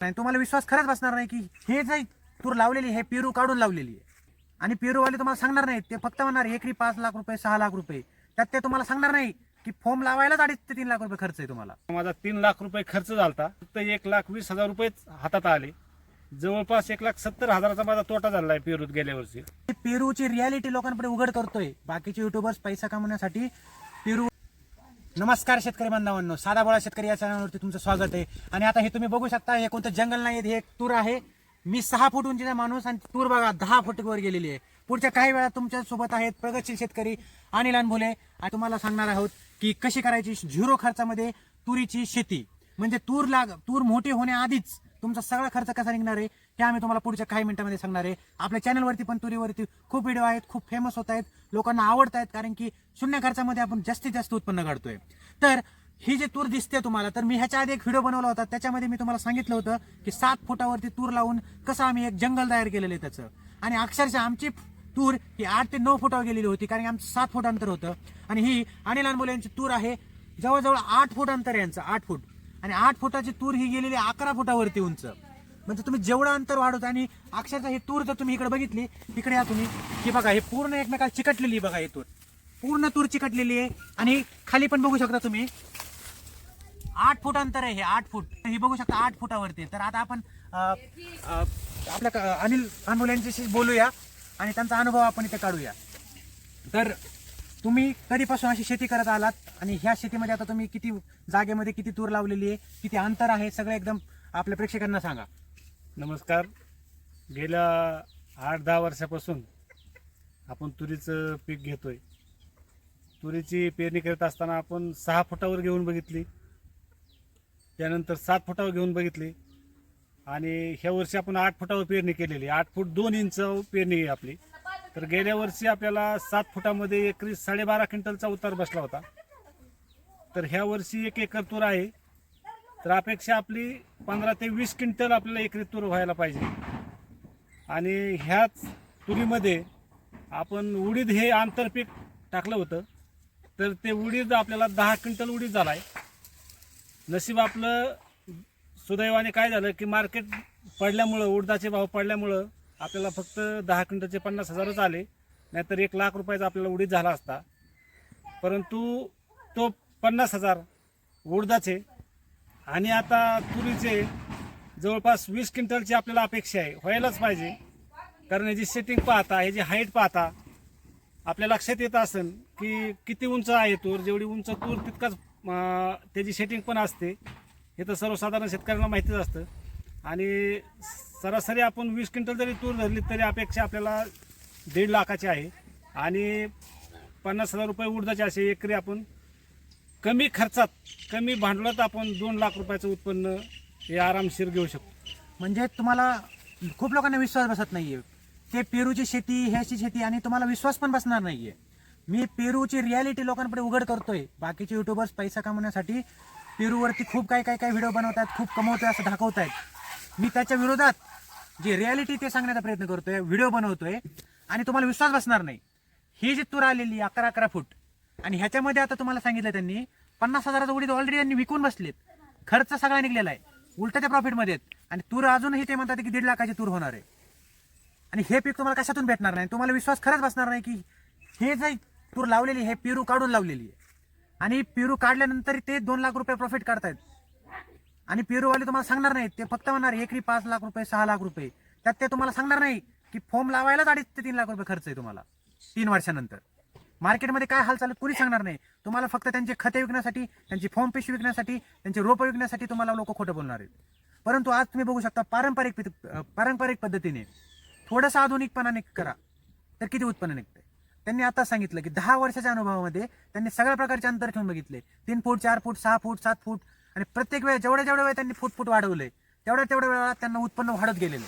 नाही तुम्हाला विश्वास खरंच बसणार नाही की हे जे तूर लावलेली हे पेरू काढून लावलेली आहे. आणि पेरूवाले तुम्हाला सांगणार नाहीत. ते फक्त म्हणणार एकरी पाच लाख रुपये सहा लाख रुपये. त्यात ते तुम्हाला सांगणार नाही की फॉर्म लावायलाच अडीच ते तीन लाख रुपये खर्च आहे तुम्हाला. माझा तीन लाख रुपये खर्च झालता. फक्त एक लाख वीस हजार रुपयेच हातात आले. जवळपास एक लाख सत्तर हजाराचा माझा तोटा झाला आहे पेरूत गेल्या वर्षी. पेरूची रियालिटी लोकांपुढे उघड करतोय. बाकीचे युट्यूबर्स पैसा कमवण्यासाठी पेरू नमस्कार शेतकरी बांधवांनो साधा बोळा शेतकरी या चॅनलवरती तुमचं स्वागत आहे. आणि आता हे तुम्ही बघू शकता हे कोणतं जंगल नाही हे एक तूर आहे. मी सहा फूट उंचीचा माणूस आणि तूर बघा दहा फूट वर गेलेली आहे. पुढच्या काही वेळा तुमच्यासोबत आहेत प्रगतशील शेतकरी अनिल अनभुले. आणि तुम्हाला सांगणार आहोत की कशी करायची झिरो खर्चामध्ये तुरीची शेती. म्हणजे तूर लाग तूर मोठी होण्याआधीच तुमचा सगळा खर्च कसा निघणार आहे हे आम्ही तुम्हाला पुढच्या काही मिनिटांमध्ये सांगणार आहे. आपल्या चॅनलवरती पण तुरीवरती खूप व्हिडिओ आहेत खूप फेमस होत आहेत लोकांना आवडत आहेत कारण की शून्य खर्चामध्ये आपण जास्तीत जास्त उत्पन्न काढतोय. तर ही जी तूर दिसते तुम्हाला तर मी ह्याच्या आधी एक व्हिडिओ बनवला होता त्याच्यामध्ये मी तुम्हाला सांगितलं होतं की सात फुटावरती तूर लावून कसं आम्ही एक जंगल तयार केलेलं आहे त्याचं. आणि अक्षरशः आमची तूर ही आठ ते नऊ फुटावर गेलेली होती कारण आमचं सात फूट अंतर होतं. आणि ही अनिल अनमोले यांची तूर आहे जवळजवळ आठ फूट अंतर यांचं आठ फूट. आणि आठ फुटाची तूर ही गेलेली अकरा फुटावरती उंच. म्हणजे तुम्ही जेवढं अंतर वाढवता आणि अक्षरशः ही तूर जर तुम्ही इकडे बघितली इकडे या तुम्ही. ही बघा हे पूर्ण एकमेकाला चिकटलेली बघा ही तूर. पूर्ण तूर चिकटलेली आहे आणि खाली पण बघू शकता तुम्ही. आठ फूट अंतर आहे हे आठ फूट. ही बघू शकता आठ फुटावरती तर आता आपण आपल्या क- अनिल अनमोल यांच्याशी बोलूया आणि त्यांचा अनुभव आपण इथे काढूया. तर तुम्ही कधीपासून अशी शेती करत आलात? आणि ह्या शेतीमध्ये आता तुम्ही किती जागेमध्ये किती तूर लावलेली आहे? किती अंतर आहे? सगळं एकदम आपल्या प्रेक्षकांना सांगा. नमस्कार. गेल्या आठ दहा वर्षापासून आपण तुरीचं पीक घेतोय. तुरीची पेरणी करत असताना आपण सहा फुटावर घेऊन बघितली. त्यानंतर सात फुटावर घेऊन बघितली. आणि ह्या वर्षी आपण आठ फुटावर पेरणी केलेली. आठ फूट दोन इंच पेरणी आहे आपली. तर गेल्या वर्षी आपल्याला सात फुटामध्ये एकरी साडेबारा क्विंटलचा उतार बसला होता. तर ह्या वर्षी एक एकर तूर आहे. तर अपेक्षा आपली पंधरा ते वीस क्विंटल आपल्याला एकरी तूर व्हायला पाहिजे. आणि ह्याच तुरीमध्ये आपण उडीद हे आंतरपीक टाकलं होतं. तर ते उडीद आपल्याला दहा क्विंटल उडीद झाला आहे नशीब आपलं सुदैवाने काय झालं की मार्केट पडल्यामुळं उडदाचे भाव पडल्यामुळं आपल्याला फक्त दहा क्विंटलचे पन्नास हजारच आले. नाहीतर एक लाख रुपयाचा आपल्याला उडीद झाला असता. परंतु तो पन्नास हजार उडदाचे आणि आता तुरीचे जवळपास वीस क्विंटलची आपल्याला अपेक्षा आहे. व्हायलाच पाहिजे. कारण याची सेटिंग पाहता ह्याची हाईट पाहता आपल्या लक्षात येत असेल की किती उंच आहे तूर. जेवढी उंच तूर तितकाच त्याची सेटिंग पण असते. हे तर सर्वसाधारण शेतकऱ्यांना माहितीच असतं. आणि सरासरी आपण वीस क्विंटल जरी तूर धरली तरी अपेक्षा आपल्याला दीड लाखाची आहे. आणि पन्नास हजार रुपये उडदाचे असे एकरी आपण कमी खर्चात कमी भांडवलात आपण दोन लाख रुपयाचं उत्पन्न हे आरामशीर घेऊ शकतो. म्हणजे तुम्हाला खूप लोकांना विश्वास बसत नाहीये. ते पेरूची शेती ह्याची शेती आणि तुम्हाला विश्वास पण बसणार नाहीये. मी पेरूची रियालिटी लोकांपुढे उघड करतोय. बाकीचे युट्यूबर्स पैसा कमवण्यासाठी पेरूवरती खूप काही काही काही व्हिडिओ बनवतात खूप कमवतोय असं दाखवतायत. मी त्याच्या विरोधात जी रियालिटी ते सांगण्याचा प्रयत्न करतोय व्हिडिओ बनवतोय आणि तुम्हाला विश्वास बसणार नाही. ही जी तूर आलेली अकरा अकरा फूट आणि ह्याच्यामध्ये आता तुम्हाला सांगितलं त्यांनी पन्नास हजाराचा उडीद ऑलरेडी त्यांनी विकून बसलेत. खर्च सगळा निघलेला आहे. उलट त्या प्रॉफिटमध्ये आहेत. आणि तूर अजूनही ते म्हणतात की दीड लाखाची तूर होणार आहे. आणि हे पीक तुम्हाला कशातून भेटणार नाही? तुम्हाला विश्वास खरंच बसणार नाही की हे जे तूर लावलेली हे पेरू काढून लावलेली आहे. आणि पेरू काढल्यानंतर ते दोन लाख रुपये प्रॉफिट काढतायत. आणि पेरूवाले तुम्हाला सांगणार नाहीत. ते फक्त म्हणणार एकरी पाच लाख रुपये सहा लाख रुपये. त्यात ते तुम्हाला सांगणार नाही की फॉर्म लावायलाच अडीच ते तीन लाख रुपये खर्च आहे तुम्हाला तीन वर्षानंतर. मार्केटमध्ये काय हाल चालू कुणी सांगणार नाही. तुम्हाला फक्त त्यांचे खते विकण्यासाठी त्यांची फॉर्म पिशवी विकण्यासाठी त्यांचे रोपं विकण्यासाठी तुम्हाला लोक खोटं बोलणार आहेत. परंतु आज तुम्ही बघू शकता पारंपरिक पित- पारंपरिक पद्धतीने थोडंसं आधुनिकपणाने करा तर किती उत्पन्न निघते त्यांनी आता सांगितलं की दहा वर्षाच्या अनुभवामध्ये त्यांनी सगळ्या प्रकारचे अंतर ठेवून बघितले. तीन फूट चार फूट सहा फूट सात फूट आणि प्रत्येक वेळा जेवढ्या जेवढ्या वेळ त्यांनी फूट फूट वाढवले तेवढ्या तेवढ्या वेळा त्यांना उत्पन्न वाढत गेलेलं.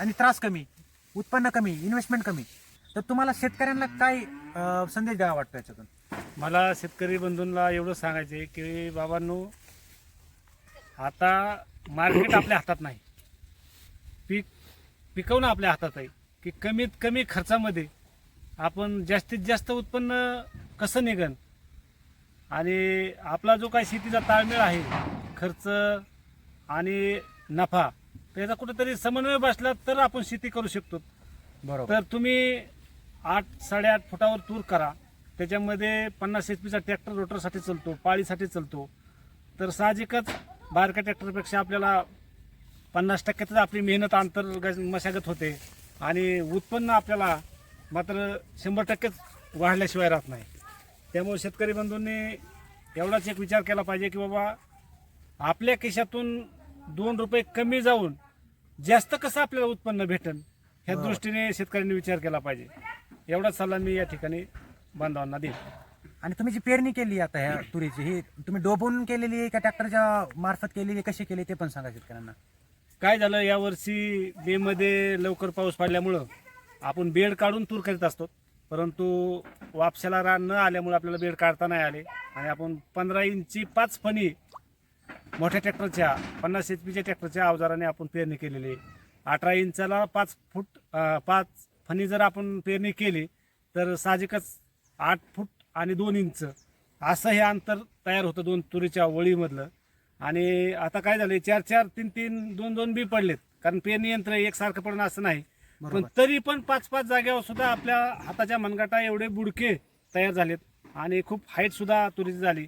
आणि त्रास कमी उत्पन्न कमी इन्व्हेस्टमेंट कमी. तर तुम्हाला शेतकऱ्यांना काय संदेश द्यावा वाटतो याच्यातून? मला शेतकरी बंधूंना एवढं सांगायचं आहे की बाबांनो आता मार्केट आपल्या हातात नाही. पीक पिकवणं आपल्या हातात आहे की कमीत कमी खर्चामध्ये आपण जास्तीत जास्त उत्पन्न कसं निघन? आणि आपला जो काही शेतीचा ताळमेळ आहे खर्च आणि नफा त्याचा कुठेतरी समन्वय बसला तर आपण शेती करू शकतो. बरोबर. तर तुम्ही आठ साडेआठ फुटावर तूर करा. त्याच्यामध्ये पन्नास एच पीचा ट्रॅक्टर रोटरसाठी चालतो पाळीसाठी चालतो. तर साहजिकच बारक्या ट्रॅक्टरपेक्षा आपल्याला पन्नास टक्क्यातच आपली मेहनत अंतर मशागत होते. आणि उत्पन्न आपल्याला मात्र शंभर टक्केच वाढल्याशिवाय राहत नाही. त्यामुळे शेतकरी बंधूंनी एवढाच एक विचार केला पाहिजे की बाबा आपल्या खिशातून दोन रुपये कमी जाऊन जास्त कसं आपल्याला उत्पन्न भेटन ह्या. दृष्टीने शेतकऱ्यांनी विचार केला पाहिजे. एवढाच सल्ला मी या ठिकाणी बांधवांना देईन. आणि तुम्ही जी पेरणी केली आता ह्या तुरीची ही तुम्ही डोबून केलेली आहे का ट्रॅक्टरच्या मार्फत केलेली आहे? कशी केली ते पण सांगा शेतकऱ्यांना. काय झालं यावर्षी मे मध्ये लवकर पाऊस पडल्यामुळं आपण बेड काढून तूर करीत असतो. परंतु वापशाला रान न आल्यामुळे आपल्याला बेड काढता नाही आले. आणि आपण पंधरा इंची पाच फणी मोठ्या ट्रॅक्टरच्या पन्नास एच पीच्या ट्रॅक्टरच्या अवजाराने आपण पेरणी केलेली आहे. अठरा इंचाला पाच फूट पाच फणी जर आपण पेरणी केली तर साहजिकच आठ फूट आणि दोन इंच असं हे अंतर तयार होतं दोन तुरीच्या वळीमधलं. आणि आता काय झालं चार चार तीन तीन दोन दोन बी पडलेत. कारण पेरणी यंत्र एकसारखं पडणं असं नाही. पण. तरी पण पाच पाच जागेवर सुद्धा आपल्या हाताच्या मनगटा एवढे बुडके तयार झालेत आणि खूप हाईट सुद्धा तुरीची झाली.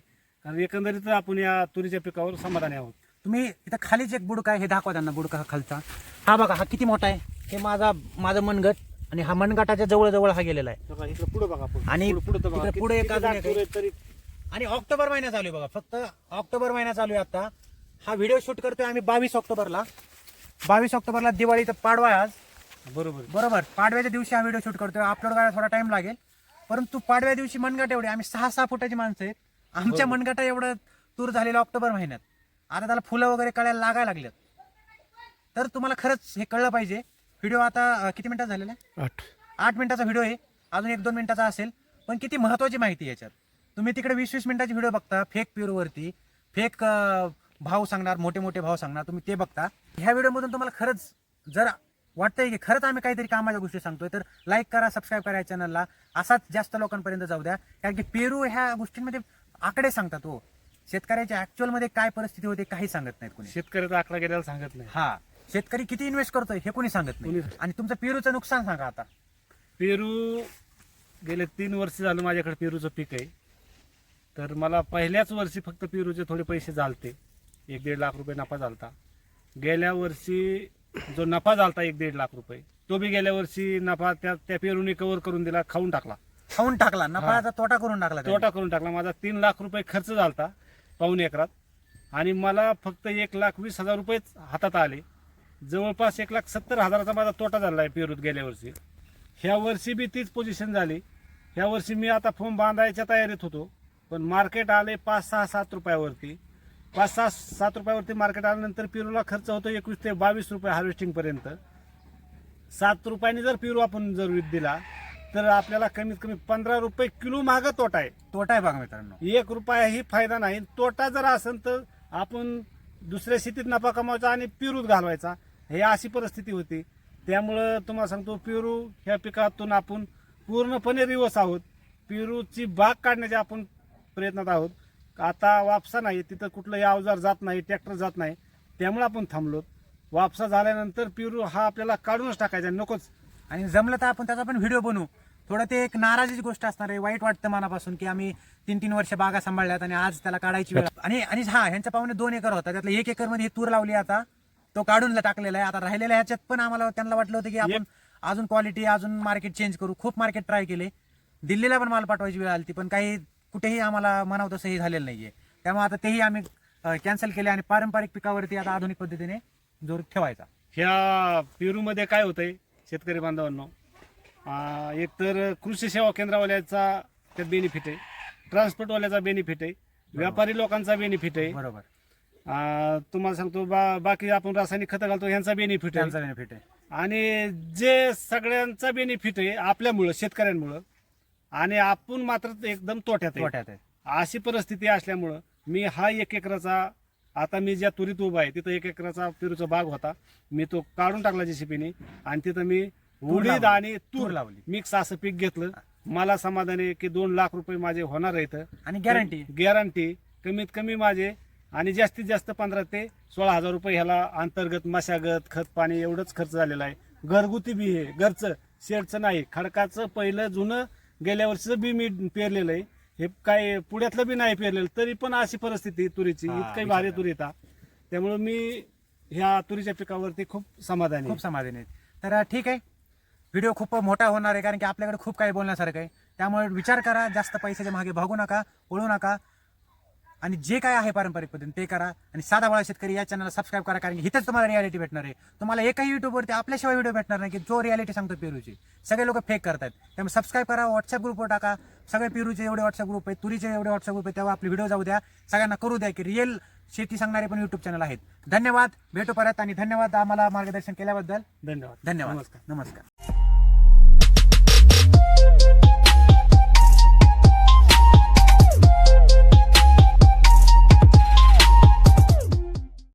कारण एकंदरीत आपण या तुरीच्या पिकावर समाधानी आहोत. तुम्ही इथं खालीच एक बुडका आहे हे दाखवा त्यांना बुडका हा खालचा. हा बघा हा किती मोठा आहे? हे माझा माझं मनगट आणि हा मनगटाच्या जवळ जवळ हा गेलेला आहे. इकडे पुढे बघा. आणि पुढं- एक आणि ऑक्टोबर महिना चालू आहे बघा फक्त ऑक्टोबर महिना चालू आहे आता. हा व्हिडिओ शूट करतोय आम्ही बावीस ऑक्टोबरला. बावीस ऑक्टोबरला दिवाळीचा पाडवा आहे आज. बरोबर. बरोबर. पाडव्याच्या दिवशी हा व्हिडिओ शूट करतोय. अपलोड करायला थोडा टाइम लागेल. परंतु पाडव्या दिवशी मनगट एवढे. आम्ही सहा सहा फुटाची माणसं आहेत. आमच्या मनगटा एवढं तूर झालेलं ऑक्टोबर महिन्यात. आता त्याला फुलं वगैरे कळायला लागायला लागलेत. तर तुम्हाला खरंच हे कळलं पाहिजे. व्हिडिओ आता अं, किती मिनिटात झालेला आहे? आठ. आठ मिनिटाचा व्हिडिओ आहे. अजून एक दोन मिनिटाचा असेल. पण किती महत्वाची माहिती आहे याच्यात. तुम्ही तिकडे वीस वीस मिनिटाची व्हिडिओ बघता. फेक प्युरवरती फेक भाव सांगणार मोठे मोठे भाव सांगणार. तुम्ही ते बघता. ह्या व्हिडिओमधून तुम्हाला खरंच जर वाटतंय की खरंच आम्ही काहीतरी कामाच्या गोष्टी सांगतोय तर लाईक करा सबस्क्राईब करा या चॅनलला असाच जास्त लोकांपर्यंत जाऊ द्या. कारण की पेरू ह्या गोष्टींमध्ये आकडे सांगतात हो. शेतकऱ्याच्या actual मध्ये काय परिस्थिती होते काही सांगत नाहीत कोणी. शेतकऱ्याचा आकडा गेल्याला सांगत नाही. हा. शेतकरी किती इन्व्हेस्ट करतोय हे कोणी सांगत नाही. कोणी- आणि तुमचं पेरूचं नुकसान सांगा आता. पेरू गेले तीन वर्ष झालं माझ्याकडे पेरूचं पीक आहे. तर मला पहिल्याच वर्षी फक्त पेरूचे थोडे पैसे झालते. एक दीड लाख रुपये नफा झालता. गेल्या वर्षी जो नफा झालता एक दीड लाख रुपये तो बी गेल्या वर्षी नफा त्या त्या पेरूने कव्हर करून दिला खाऊन टाकला. खाऊन टाकला. नफाचा तोटा करून टाकला त्याने. तोटा करून टाकला. माझा तीन लाख रुपये खर्च झालता पाऊन एकरात. आणि मला फक्त एक लाख वीस हजार रुपयेच हातात आले. जवळपास एक लाख सत्तर हजाराचा माझा तोटा झाला आहे पेरूत गेल्या वर्षी. ह्या वर्षी बी तीच पोझिशन झाली. ह्या वर्षी मी आता फॉर्म बांधायच्या तयारीत होतो. पण मार्केट आले पाच सहा सात रुपयावरती. पाच सहा सात रुपयावरती मार्केट आल्यानंतर पेरूला खर्च होतो एकवीस ते बावीस रुपये हार्वेस्टिंग पर्यंत. सात रुपयांनी जर पेरू आपण जर दिला तर आपल्याला कमीत कमी पंधरा रुपये किलो महाग तोटा आहे. तोटा आहे बघा मित्रांनो. एक रुपयाही फायदा नाही. तोटा जर असेल तर आपण दुसऱ्या शेतीत नफा कमावायचा आणि पेरूत घालवायचा. हे अशी परिस्थिती होती. त्यामुळं तुम्हाला सांगतो पेरू ह्या पिकातून आपण पूर्णपणे रिवस आहोत. पेरूची बाग काढण्याच्या आपण प्रयत्नात आहोत. आता वापसा नाही तिथं कुठलंही अवजार जात नाही ट्रॅक्टर जात नाही त्यामुळे आपण थांबलो. वापसा झाल्यानंतर पेरू हा आपल्याला काढूनच टाकायचा नकोच. आणि जमलं तर आपण त्याचा पण व्हिडिओ बनवू. थोडं ते एक नाराजीची गोष्ट असणार आहे वाईट वाटतं मनापासून की आम्ही तीन तीन वर्ष बागा सांभाळल्यात आणि आज त्याला काढायची वेळ. आणि आणि हा ह्यांच्या पाहुणे दोन एकर होता त्यातलं एक एकरमध्ये ही तूर लावली आता तो काढून टाकलेला आहे. आता राहिलेल्या ह्याच्यात पण आम्हाला त्यांना वाटलं होतं की आपण अजून क्वालिटी अजून मार्केट चेंज करू. खूप मार्केट ट्राय केले. दिल्लीला पण माल पाठवायची वेळ आली पण काही कुठेही आम्हाला म्हणावं तसं हे झालेलं नाहीये. त्यामुळे आता तेही आम्ही कॅन्सल केले आणि पारंपरिक पिकावरती आता आधुनिक पद्धतीने जोर ठेवायचा. ह्या पेरूमध्ये काय होतंय शेतकरी बांधवांनो? एक तर कृषी सेवा केंद्रवाल्याचा त्यात बेनिफिट आहे. ट्रान्सपोर्टवाल्याचा बेनिफिट आहे. व्यापारी लोकांचा बेनिफिट आहे. बरोबर. तुम्हाला सांगतो बा बाकी आपण रासायनिक खतं घालतो ह्यांचा बेनिफिट आहे. बेनिफिट आहे. आणि जे सगळ्यांचा बेनिफिट आहे आपल्यामुळं शेतकऱ्यांमुळं आणि आपण मात्र एकदम तोट्यात आहे. तोट्यात आहे. अशी परिस्थिती असल्यामुळं मी हा एक एकराचा आता मी ज्या तुरीत उभा आहे तिथं एक एकराचा पेरूचा बाग होता. मी तो काढून टाकला जेसीपीने आणि तिथं मी उडीद लावली. आणि तूर तूर लावली. मिक्स असं पीक घेतलं. मला समाधान आहे की दोन लाख रुपये माझे होणार आहेत आणि गॅरंटी गॅरंटी कमीत कमी माझे आणि जास्तीत जास्त पंधरा ते सोळा हजार रुपये ह्याला अंतर्गत मशागत खत पाणी एवढंच खर्च झालेला आहे. घरगुती बी हे घरचं शेडचं नाही. खडकाचं पहिलं जुनं गेल्या वर्षीचं बी मी पेरलेलं आहे. हे काय पुण्यातलं बी नाही पेरलेलं तरी पण अशी परिस्थिती तुरीची. हा, इतकं भारी तुरी येतात त्यामुळे मी ह्या तुरीच्या पिकावरती खूप समाधानी आहे. खूप समाधानी आहेत तर ठीक आहे. व्हिडिओ खूप मोठा होणार आहे कारण की आपल्याकडे खूप काही बोलण्यासारखं आहे. त्यामुळे विचार करा जास्त पैशाच्या मागे भागू नका पळू नका. आणि जे काय आहे पारंपरिक पद्धतीने ते करा. आणि साधा बाळा शेतकरी या चॅनलला सबस्क्राईब करा कारण की इथेच तुम्हाला रियालिटी भेटणार आहे. तुम्हाला एकही युट्यूबवरती आपल्याशिवाय व्हिडिओ भेटणार नाही की जो रियालिटी सांगतो पेरूची. सगळे लोक फेक करतात त्यामुळे सबस्क्राईब करा व्हॉट्सअप ग्रुपवर टाका. सगळे पेरूचे एवढे व्हॉट्सअप ग्रुप आहेत तुरीचे एवढे व्हॉट्सअप ग्रुप आहेत तेव्हा आपले व्हिडिओ जाऊ द्या. सगळ्यांना करू द्या की रिअल शेती सांगणारे पण युट्यूब चॅनल आहेत. धन्यवाद भेटू परत आणि धन्यवाद आम्हाला मार्गदर्शन केल्याबद्दल. धन्यवाद. धन्यवाद. नमस्कार. नमस्कार.